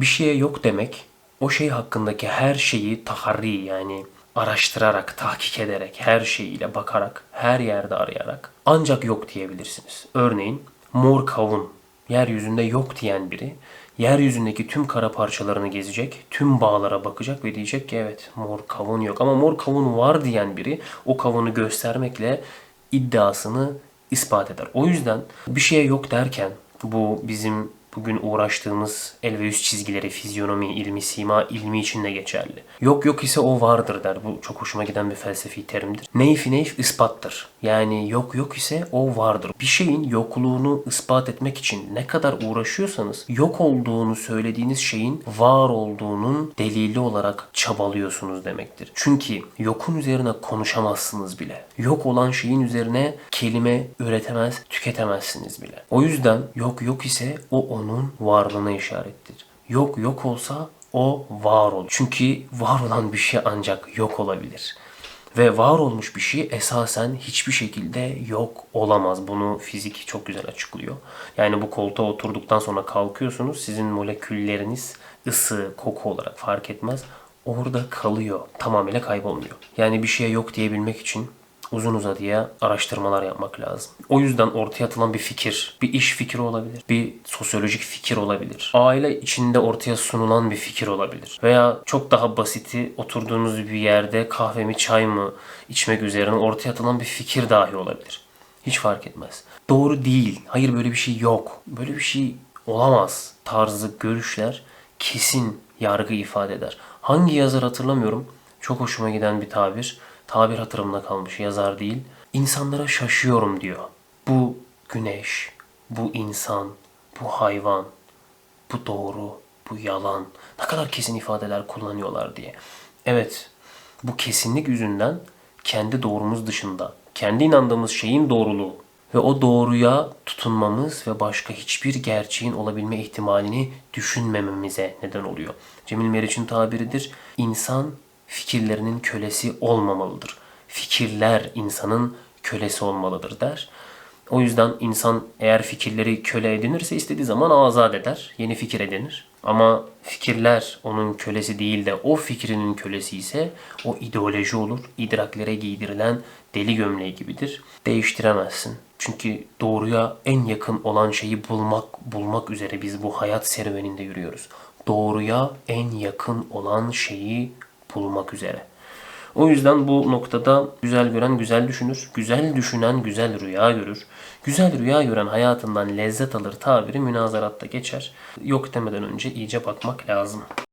Bir şeye yok demek o şey hakkındaki her şeyi taharri yani araştırarak, tahkik ederek, her şeyiyle bakarak, her yerde arayarak ancak yok diyebilirsiniz. Örneğin mor kavun yeryüzünde yok diyen biri yeryüzündeki tüm kara parçalarını gezecek, tüm bağlara bakacak ve diyecek ki evet mor kavun yok ama mor kavun var diyen biri o kavunu göstermekle iddiasını ispat eder. O yüzden bir şeye yok derken bu bizim bugün uğraştığımız el ve yüz çizgileri, fizyonomi, ilmi, sima ilmi için de geçerli. Yok yok ise o vardır der. Bu çok hoşuma giden bir felsefi terimdir. Neyfi neyf ispattır. Yani yok yok ise o vardır. Bir şeyin yokluğunu ispat etmek için ne kadar uğraşıyorsanız yok olduğunu söylediğiniz şeyin var olduğunun delili olarak çabalıyorsunuz demektir. Çünkü yokun üzerine konuşamazsınız bile. Yok olan şeyin üzerine kelime üretemez, tüketemezsiniz bile. O yüzden yok yok ise o onun varlığına işarettir. Yok yok olsa o var olur. Çünkü var olan bir şey ancak yok olabilir. Ve var olmuş bir şey esasen hiçbir şekilde yok olamaz. Bunu fizik çok güzel açıklıyor. Yani bu koltuğa oturduktan sonra kalkıyorsunuz. Sizin molekülleriniz ısı, koku olarak fark etmez. Orada kalıyor. Tamamıyla kaybolmuyor. Yani bir şeye yok diyebilmek için uzun uzadıya araştırmalar yapmak lazım. O yüzden ortaya atılan bir fikir, bir iş fikri olabilir, bir sosyolojik fikir olabilir. Aile içinde ortaya sunulan bir fikir olabilir. Veya çok daha basiti oturduğunuz bir yerde kahve mi çay mı içmek üzerine ortaya atılan bir fikir dahi olabilir. Hiç fark etmez. Doğru değil. Hayır böyle bir şey yok. Böyle bir şey olamaz tarzı görüşler kesin yargı ifade eder. Hangi yazar hatırlamıyorum. Çok hoşuma giden bir tabir. Tabir hatırımda kalmış yazar değil. İnsanlara şaşıyorum diyor. Bu güneş, bu insan, bu hayvan, bu doğru, bu yalan. Ne kadar kesin ifadeler kullanıyorlar diye. Evet, bu kesinlik yüzünden kendi doğrumuz dışında, kendi inandığımız şeyin doğruluğu ve o doğruya tutunmamız ve başka hiçbir gerçeğin olabilme ihtimalini düşünmememize neden oluyor. Cemil Meriç'in tabiridir. İnsan fikirlerinin kölesi olmamalıdır. Fikirler insanın kölesi olmalıdır der. O yüzden insan eğer fikirleri köle edinirse istediği zaman azat eder. Yeni fikir edinir. Ama fikirler onun kölesi değil de o fikrinin kölesi ise o ideoloji olur. İdraklere giydirilen deli gömleği gibidir. Değiştiremezsin. Çünkü doğruya en yakın olan şeyi bulmak bulmak üzere biz bu hayat serüveninde yürüyoruz. Doğruya en yakın olan şeyi bulmak üzere. O yüzden bu noktada güzel gören güzel düşünür, güzel düşünen güzel rüya görür. Güzel rüya gören hayatından lezzet alır tabiri münazaratta geçer. Yok demeden önce iyice bakmak lazım.